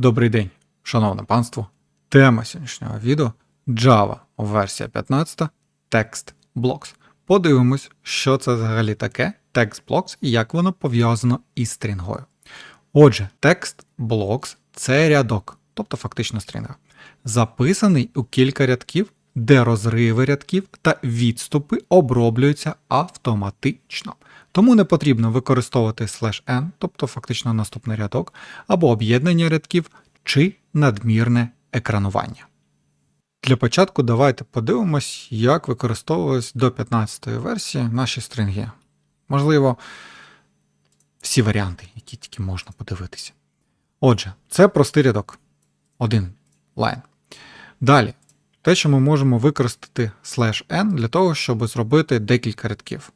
Добрий день, шановне панство. Тема сьогоднішнього відео Java версія 15 Text Blocks. Подивимось, що це взагалі таке Text Blocks і як воно пов'язано із стрінгою. Отже, Text Blocks це рядок, тобто фактично стрінга, записаний у кілька рядків, де розриви рядків та відступи оброблюються автоматично. Тому не потрібно використовувати slash n, тобто фактично наступний рядок, або об'єднання рядків чи надмірне екранування. Для початку давайте подивимось, як використовувались до 15-ї версії наші стринги. Можливо, всі варіанти, які тільки можна подивитися. Отже, це простий рядок. Один лайн. Далі, те, що ми можемо використати slash n для того, щоб зробити декілька рядків.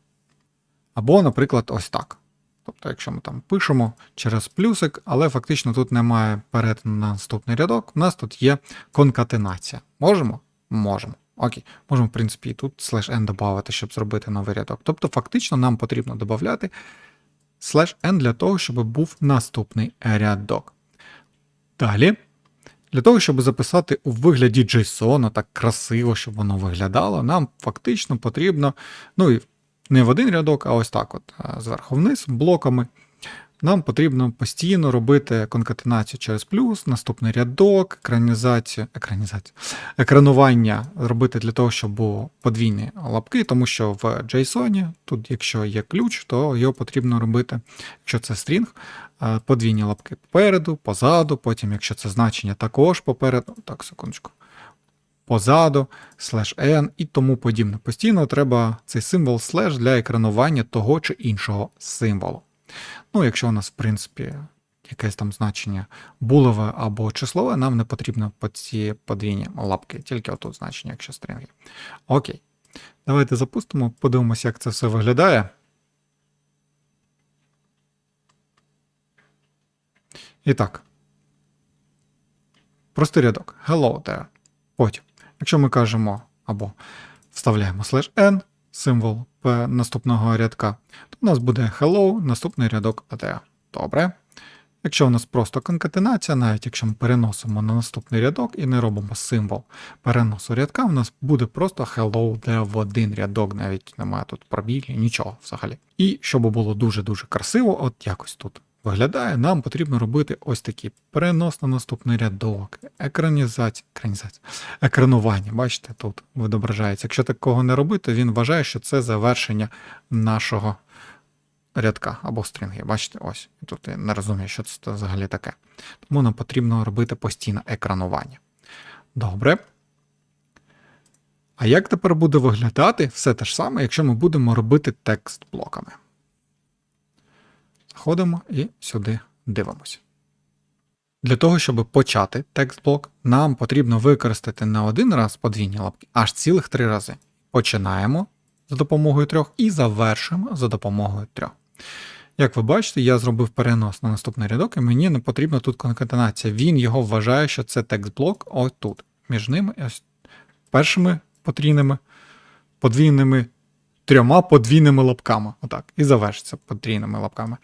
Або, наприклад, ось так. Тобто, якщо ми там пишемо через плюсик, але фактично тут немає перетину на наступний рядок, у нас тут є конкатенація. Можемо? Можемо. Окей, можемо, в принципі, і тут slash n додати, щоб зробити новий рядок. Тобто, фактично, нам потрібно додати slash n для того, щоб був наступний рядок. Далі, для того, щоб записати у вигляді JSON, так красиво, щоб воно виглядало, нам фактично потрібно, ну і не в один рядок, а ось так: от зверху вниз, блоками. Нам потрібно постійно робити конкатенацію через плюс, наступний рядок, екранізацію, екранізацію, екранування робити для того, щоб було подвійні лапки, тому що в JSON, тут, якщо є ключ, то його потрібно робити, якщо це стрінг, подвійні лапки попереду, позаду, потім, якщо це значення, також попереду. Так, секундочку позаду, слеш n і тому подібне. Постійно треба цей символ слеш для екранування того чи іншого символу. Ну, якщо у нас, в принципі, якесь там значення булеве або числове, нам не потрібно по ці подвійні лапки, тільки отут значення, якщо стрінги. Окей. Давайте запустимо, подивимося, як це все виглядає. І так. Простий рядок. Hello there. Потім. Якщо ми кажемо або вставляємо slash n, символ наступного рядка, то у нас буде hello, наступний рядок AD. Добре. Якщо у нас просто конкатенація, навіть якщо ми переносимо на наступний рядок і не робимо символ переносу рядка, у нас буде просто hello, де в один рядок, навіть немає тут пробілі, нічого взагалі. І щоб було дуже-дуже красиво, от якось тут виглядає, нам потрібно робити ось такі перенос на наступний рядок, екранізація, екранізація, екранування. Бачите, тут відображається. Якщо такого не робити, він вважає, що це завершення нашого рядка або стрінги. Бачите, ось. Тут я не розумію, що це взагалі таке. Тому нам потрібно робити постійне екранування. Добре. А як тепер буде виглядати все те ж саме, якщо ми будемо робити текст блоками? Заходимо і сюди дивимося. Для того, щоб почати текст-блок, нам потрібно використати не один раз подвійні лапки, аж цілих три рази. Починаємо за допомогою трьох і завершуємо за допомогою трьох. Як ви бачите, я зробив перенос на наступний рядок, і мені не потрібна тут конкатенація. Він його вважає, що це текст-блок ось тут. Між ними ось першими потрійними, подвійними трьома подвійними лапками. Отак, і завершиться потрійними лапками.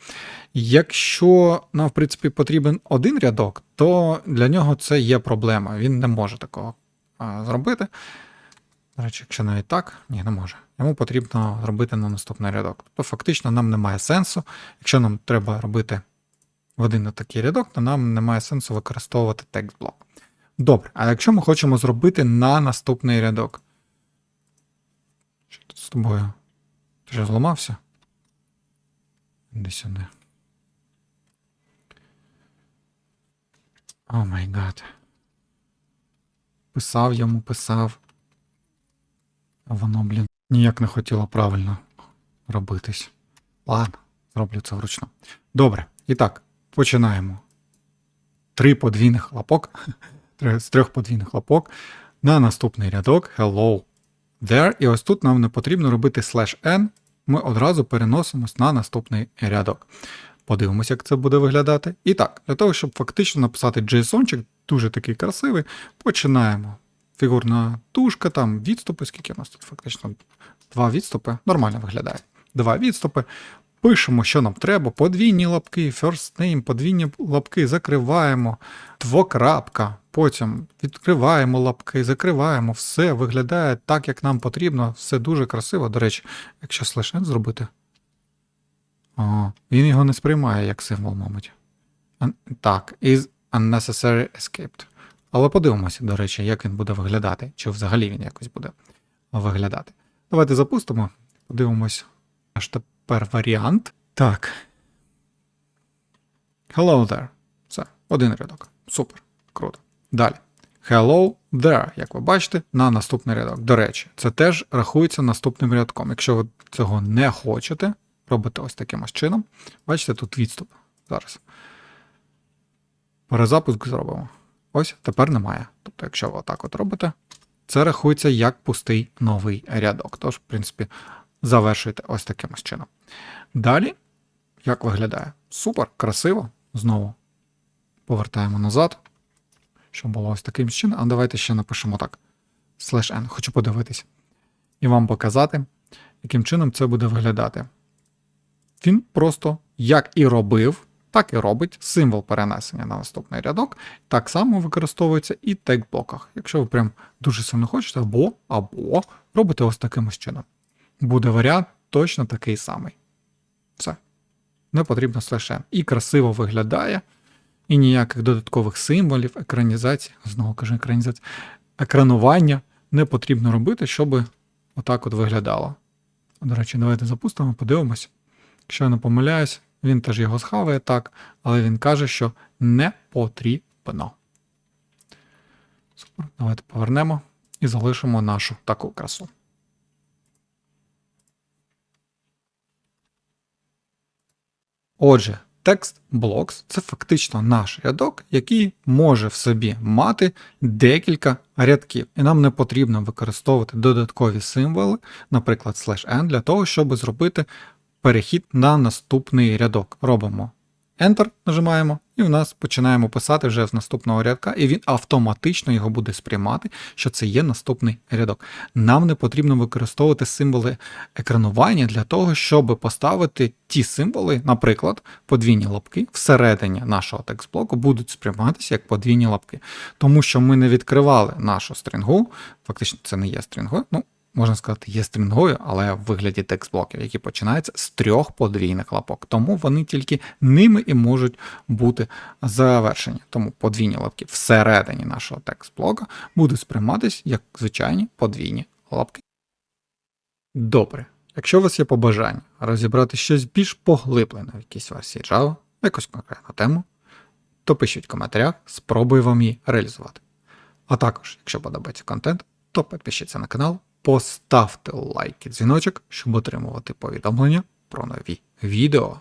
Якщо нам, в принципі, потрібен один рядок, то для нього це є проблема. Він не може такого а, зробити. До речі, якщо навіть так, ні, не може. Йому потрібно робити на наступний рядок. Тобто, фактично, нам немає сенсу. Якщо нам треба робити в один такий рядок, то нам немає сенсу використовувати текст-блок. Добре, а якщо ми хочемо зробити на наступний рядок, тобою? Ти вже зламався? Іди сюди. О май гад. Писав йому, писав. А воно, блін, ніяк не хотіло правильно робитись. Ладно, зроблю це вручну. Добре. І так, починаємо. Три подвійних лапок. З трьох подвійних лапок. На наступний рядок. Hello there. І ось тут нам не потрібно робити slash n, ми одразу переносимось на наступний рядок. Подивимося, як це буде виглядати. І так, для того, щоб фактично написати JSON, дуже такий красивий, починаємо. Фігурна тушка, там відступи, скільки у нас тут фактично два відступи, нормально виглядає. Два відступи. Пишемо, що нам треба, подвійні лапки, first name, подвійні лапки закриваємо, двокрапка, потім відкриваємо лапки, закриваємо, все виглядає так, як нам потрібно, все дуже красиво. До речі, якщо слеш зробити. О, він його не сприймає як символ, мабуть. Так, is unnecessary escaped. Але подивимося, до речі, як він буде виглядати, чи взагалі він якось буде виглядати. Давайте запустимо, подивимось тепер варіант. Так. Hello there. Все, один рядок. Супер. Круто. Далі. Hello there, як ви бачите, на наступний рядок. До речі, це теж рахується наступним рядком. Якщо ви цього не хочете, робите ось таким ось чином. Бачите, тут відступ. Зараз. Перезапуск зробимо. Ось тепер немає. Тобто, якщо ви отак от робите, це рахується як пустий новий рядок. Тож, в принципі, завершуйте ось таким чином. Далі, як виглядає? Супер, красиво. Знову повертаємо назад, щоб було ось таким чином. А давайте ще напишемо так: slash n. Хочу подивитись. І вам показати, яким чином це буде виглядати. Він просто як і робив, так і робить символ перенесення на наступний рядок. Так само використовується і в тег-блоках. Якщо ви прям дуже сильно хочете, або, або робите ось таким чином. Буде варіант точно такий самий. Все. Не потрібно слеш. І красиво виглядає, і ніяких додаткових символів, екранізації, знову кажу, екранізації, екранування не потрібно робити, щоб отак от виглядало. До речі, давайте запустимо, подивимось. Якщо я не помиляюсь, він теж його схаває так, але він каже, що не потрібно. Супер. Давайте повернемо і залишимо нашу таку красу. Отже, текст blocks це фактично наш рядок, який може в собі мати декілька рядків. І нам не потрібно використовувати додаткові символи, наприклад, slash n, для того, щоб зробити перехід на наступний рядок. Робимо Enter, нажимаємо, і в нас починаємо писати вже з наступного рядка, і він автоматично його буде сприймати, що це є наступний рядок. Нам не потрібно використовувати символи екранування для того, щоб поставити ті символи, наприклад, подвійні лапки всередині нашого текст-блоку будуть сприйматися як подвійні лапки. Тому що ми не відкривали нашу стрінгу, фактично це не є стрингою, ну, можна сказати, є стрінгою, але в вигляді текст-блоків, які починаються з трьох подвійних лапок. Тому вони тільки ними і можуть бути завершені. Тому подвійні лапки всередині нашого текст-блока будуть сприйматися як звичайні подвійні лапки. Добре. Якщо у вас є побажання розібрати щось більш поглиблене в якійсь версії Java, якусь конкретну тему, то пишіть в коментарях, спробую вам її реалізувати. А також, якщо подобається контент, то підпишіться на канал, поставте лайк і дзвіночок, щоб отримувати повідомлення про нові відео.